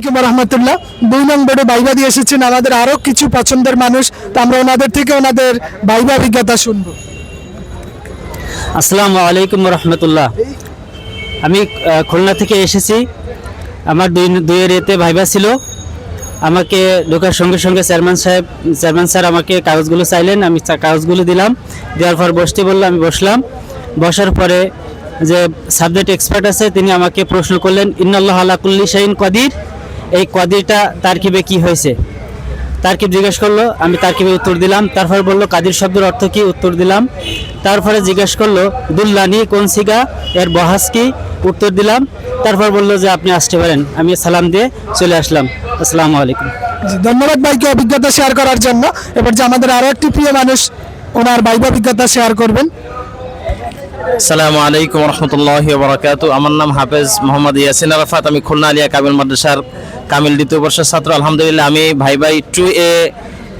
আসসালামাইকুম রহমতুল্লাহ। দুই নং বোর্ডে বাইবা দিয়ে এসেছেন আমাদের আরও কিছু পছন্দের মানুষ। তো আমরা ওনাদের থেকে ওনাদের বাইবা অভিজ্ঞতা শুনব। আসসালামু আলাইকুম রহমতুল্লাহ। আমি খুলনা থেকে এসেছি। আমার দুই, দুইয়ের এতে ভাইবা ছিল। আমাকে ঢোকার সঙ্গে সঙ্গে চেয়ারম্যান সাহেব, চেয়ারম্যান স্যার আমাকে কাগজগুলো চাইলেন। আমি কাগজগুলো দিলাম। দেওয়ার পর বসতে বলল, আমি বসলাম। বসার পরে যে সাবজেক্ট এক্সপার্ট আছে, তিনি আমাকে প্রশ্ন করলেন, ইন্নাল্লাহ আলাকুল্লি শাহিন কদির। এই কদিরটা তারকিবে কি হয়েছে? তারকিব জিজ্ঞেস করল, আমি তারকিবে উত্তর দিলাম। তারপর বলল, কাদির শব্দের অর্থ কি? উত্তর দিলাম। তারপরে জিজ্ঞেস করল, দুল্লানি কোন সিগা? এর বহাস কি? উত্তর দিলাম। তারপর বলল যে, আপনি আসতে পারেন। আমি সালাম দিয়ে চলে আসলাম। আসসালামু আলাইকুম। ধন্যবাদ ভাইকে অভিজ্ঞতা শেয়ার করার জন্য। এবার যে আমাদের আরও একটি প্রিয় মানুষ, ওনার বাইবা অভিজ্ঞতা শেয়ার করবেন। সালামু আলাইকুম রহমতুল্লাহ বরাকাতু। আমার নাম হাফেজ মোহাম্মদ ইয়াসিন আরাফাত। আমি খুলনা আলিয়া কামিল মাদ্রাসার কামিল দ্বিতীয় বর্ষের ছাত্র। আলহামদুলিল্লাহ, আমি ভাই ভাই টু এ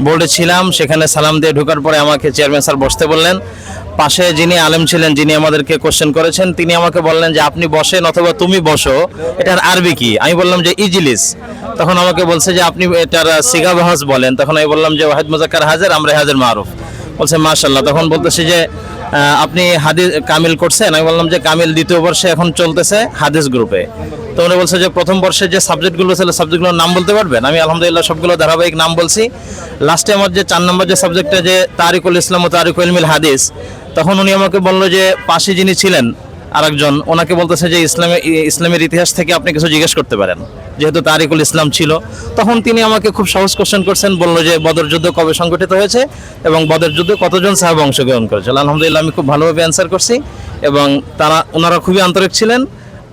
বোর্ডে ছিলাম। সেখানে সালাম দিয়ে ঢোকার পরে আমাকে চেয়ারম্যান স্যার বসতে বললেন। পাশে যিনি আলেম ছিলেন, যিনি আমাদেরকে কোশ্চেন করেছেন, তিনি আমাকে বললেন যে, আপনি বসেন অথবা তুমি বসো। এটার আরবি কি? আমি বললাম যে, ইজিলিস। তখন আমাকে বলছে যে, আপনি এটার সিগা বাহাজ বলেন। তখন আমি বললাম যে, ওয়াহিদ মুজাক্কার হাজার, আমরা হাজার মারুফ। বলছে মাশাল্লাহ তখন বলতেছে যে আপনি হাদিস কামিল করছেন। আমি বললাম যে কামিল দ্বিতীয় বর্ষে এখন চলতেছে হাদিস গ্রুপে। তো উনি বলছে যে প্রথম বর্ষে যে সাবজেক্টগুলো ছিল সাবজেক্টগুলোর নাম বলতে পারবেন? আমি আলহামদুলিল্লাহ সবগুলো ধারাবাহিক নাম বলছি। লাস্টে আমার যে চার নম্বর যে সাবজেক্টটা যে তারিকুল ইসলাম ও তারিকুল ইলমিল হাদিস, তখন উনি আমাকে বলল যে পাশে যিনি ছিলেন আরেকজন, ওনাকে বলতেছে যে ইসলামে, ইসলামের ইতিহাস থেকে আপনি কিছু জিজ্ঞেস করতে পারেন। যেহেতু তারিকুল ইসলাম ছিল, তখন তিনি আমাকে খুব সহজ কোশ্চেন করছেন, বলল যে বদর যুদ্ধ কবে সংগঠিত হয়েছে এবং বদর যুদ্ধে কতজন সাহেব অংশগ্রহণ করেছিল। আলহামদুলিল্লাহ, আমি খুব ভালোভাবে অ্যান্সার করছি এবং তারা, ওনারা খুবই আন্তরিক ছিলেন।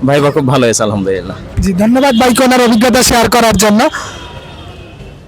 ভাইবা খুব ভালো হয়েছে, আলহামদুলিল্লাহ। জি, ধন্যবাদ ভাইকে ওনার অভিজ্ঞতা শেয়ার করার জন্য।